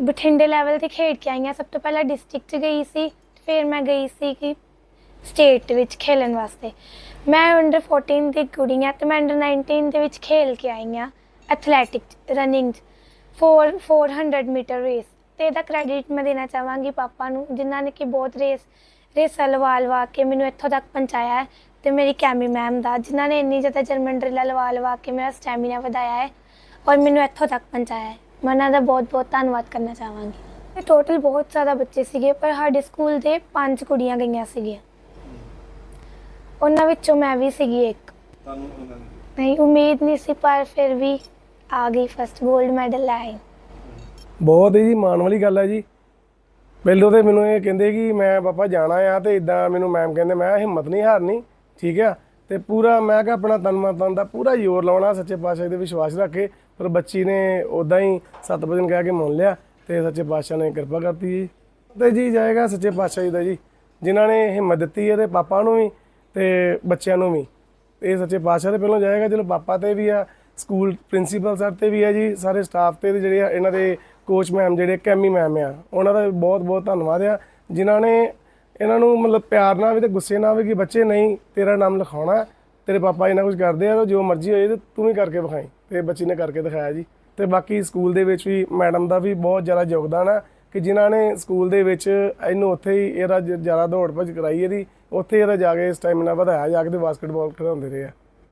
ਬਠਿੰਡੇ ਲੈਵਲ ਤੇ ਖੇਡ ਕੇ ਆਈ ਹਾਂ। ਸਭ ਤੋਂ ਪਹਿਲਾਂ ਡਿਸਟ੍ਰਿਕਟ 'ਚ ਗਈ ਸੀ, ਫਿਰ ਮੈਂ ਗਈ ਸੀ ਕਿ ਸਟੇਟ ਵਿੱਚ ਖੇਲਣ ਵਾਸਤੇ। ਮੈਂ ਅੰਡਰ 14 ਦੀ ਕੁੜੀ ਹਾਂ ਤੇ ਮੈਂ ਅੰਡਰ 19 ਦੇ ਵਿੱਚ ਖੇਲ ਕੇ ਆਈ ਹਾਂ ਐਥਲੈਟਿਕ ਰਨਿੰਗ 4 400 ਮੀਟਰ ਰੇਸ ਤੇ ਇਹਦਾ ਕ੍ਰੈਡਿਟ ਮੈਂ ਦੇਣਾ ਚਾਹਾਂਗੀ ਪਾਪਾ ਨੂੰ, ਜਿਨ੍ਹਾਂ ਨੇ ਕਿ ਬਹੁਤ ਰੇਸ ਰੇਸਾਂ ਲਵਾ ਲਵਾ ਕੇ ਮੈਨੂੰ ਇੱਥੋਂ ਤੱਕ ਪਹੁੰਚਾਇਆ ਹੈ ਤੇ ਮੇਰੀ ਕੈਮੀ ਮੈਮ ਦਾ, ਜਿਨ੍ਹਾਂ ਨੇ ਇੰਨੀ ਜ਼ਿਆਦਾ ਜਰਮਨ ਡਰਿੱਲਾਂ ਲਵਾ ਲਵਾ ਕੇ ਮੇਰਾ ਸਟੈਮੀਨਾ ਵਧਾਇਆ ਹੈ ਔਰ ਮੈਨੂੰ ਇੱਥੋਂ ਤੱਕ ਪਹੁੰਚਾਇਆ ਹੈ। ਮੈਂ ਉਹਨਾਂ ਦਾ ਬਹੁਤ ਬਹੁਤ ਧੰਨਵਾਦ ਕਰਨਾ ਚਾਹਾਂਗੀ। ਟੋਟਲ ਬਹੁਤ ਜ਼ਿਆਦਾ ਬੱਚੇ ਸੀਗੇ ਪਰ ਸਾਡੇ ਸਕੂਲ ਦੇ ਪੰਜ ਕੁੜੀਆਂ ਗਈਆਂ ਸੀਗੀਆਂ। ਉਹਨਾਂ ਵਿੱਚੋਂ ਮੈਂ ਵੀ ਸੀਗੀ ਇੱਕ। ਤੁਹਾਨੂੰ ਉਹਨਾਂ ਨੇ ਨਹੀਂ ਉਮੀਦ ਨਹੀਂ ਸੀ ਪਰ ਫਿਰ ਵੀ ਆ ਗਈ ਫਸਟ 골ਡ ਮੈਡਲ ਲੈ ਆਈ। ਬਹੁਤ ਹੀ ਜੀ ਮਾਣ ਵਾਲੀ ਗੱਲ ਹੈ ਜੀ। ਪਹਿਲੋਂ ਤੇ ਮੈਨੂੰ ਇਹ ਕਹਿੰਦੇ ਕਿ ਮੈਂ ਪਾਪਾ ਜਾਣਾ ਆ ਤੇ ਇਦਾਂ ਮੈਨੂੰ ਮੈਮ ਕਹਿੰਦੇ ਮੈਂ ਹਿੰਮਤ ਨਹੀਂ ਹਾਰਨੀ ਠੀਕ ਆ? ਤੇ ਪੂਰਾ ਮੈਂ ਕਿਹਾ ਆਪਣਾ ਤਨ ਮਨ ਧਨ ਦਾ ਪੂਰਾ ਜ਼ੋਰ ਲਾਉਣਾ, ਸੱਚੇ ਪਾਤਸ਼ਾਹ ਦੇ ਵਿਸ਼ਵਾਸ ਰੱਖ। ਕੇ ਪਰ ਬੱਚੀ ਨੇ ਉਦਾਂ ਹੀ ਸੱਤ ਵਜਨ ਕਹਿ ਕੇ ਮੰਨ ਲਿਆ ਤੇ ਸੱਚੇ ਪਾਤਸ਼ਾਹ ਨੇ ਕਿਰਪਾ ਕਰਤੀ ਜੀ। ਤੇ ਜੀ ਜਾਏਗਾ ਸੱਚੇ ਪਾਤਸ਼ਾਹ ਜੀ ਦਾ ਜੀ, ਜਿਨ੍ਹਾਂ ਨੇ ਹਿੰਮਤ ਦਿੱਤੀ ਹੈ ਤੇ ਪਾਪਾ ਨੂੰ ਵੀ ਤੇ ਬੱਚਿਆਂ ਨੂੰ ਵੀ। ਇਹ ਸੱਚੇ ਪਾਤਸ਼ਾਹ ਦੇ ਪਹਿਲਾਂ ਜਾਏਗਾ ਚਲੋ ਪਾਪਾ ਤੇ ਵੀ ਆ, ਸਕੂਲ ਪ੍ਰਿੰਸੀਪਲ ਸਰ ਤੇ ਵੀ ਆ ਜੀ, ਸਾਰੇ ਸਟਾਫ ਤੇ ਤੇ ਜਿਹੜੇ ਆ, ਇਹਨਾਂ ਦੇ ਕੋਚ ਮੈਮ, ਜਿਹੜੇ ਕੈਮੀ ਮੈਮ ਆ, ਉਹਨਾਂ ਦਾ ਬਹੁਤ ਬਹੁਤ ਧੰਨਵਾਦ ਆ, ਜਿਨ੍ਹਾਂ ਨੇ ਇਹਨਾਂ ਨੂੰ ਮਤਲਬ ਪਿਆਰ ਨਾਲ ਵੀ ਤੇ ਗੁੱਸੇ ਨਾਲ ਵੀ ਕਿ ਬੱਚੇ ਨਹੀਂ, ਤੇਰਾ ਨਾਮ ਲਿਖਾਉਣਾ ਤੇਰੇ ਪਾਪਾ ਇਹਨਾਂ ਕੁਝ ਕਰਦੇ ਆ ਤਾਂ ਜੋ ਮਰਜ਼ੀ ਹੋਏ ਤੇ ਤੂੰ ਵੀ ਕਰਕੇ ਵਿਖਾਈ, ਤੇ ਬੱਚੀ ਨੇ ਕਰਕੇ ਦਿਖਾਇਆ ਜੀ। ਤੇ ਬਾਕੀ ਸਕੂਲ ਦੇ ਵਿੱਚ ਵੀ ਮੈਡਮ ਦਾ ਵੀ ਬਹੁਤ ਜ਼ਿਆਦਾ ਯੋਗਦਾਨ ਆ ਕਿ ਜਿਨ੍ਹਾਂ ਨੇ ਸਕੂਲ ਦੇ ਵਿੱਚ ਇਹਨੂੰ ਉੱਥੇ ਹੀ ਇਹਦਾ ਜ- ਜ਼ਿਆਦਾ ਦੌੜ ਭੱਜ ਕਰਾਈ ਇਹਦੀ, ਉੱਥੇ ਇਹਦਾ ਜਾ ਕੇ ਇਸ ਟਾਈਮ ਸਟੈਮਿਨਾ ਵਧਾਇਆ, ਜਾ ਕੇ ਤੇ ਬਾਸਕਟਬਾਲ ਖਿਡਾਉਂਦੇ ਰਹੇ ਆ।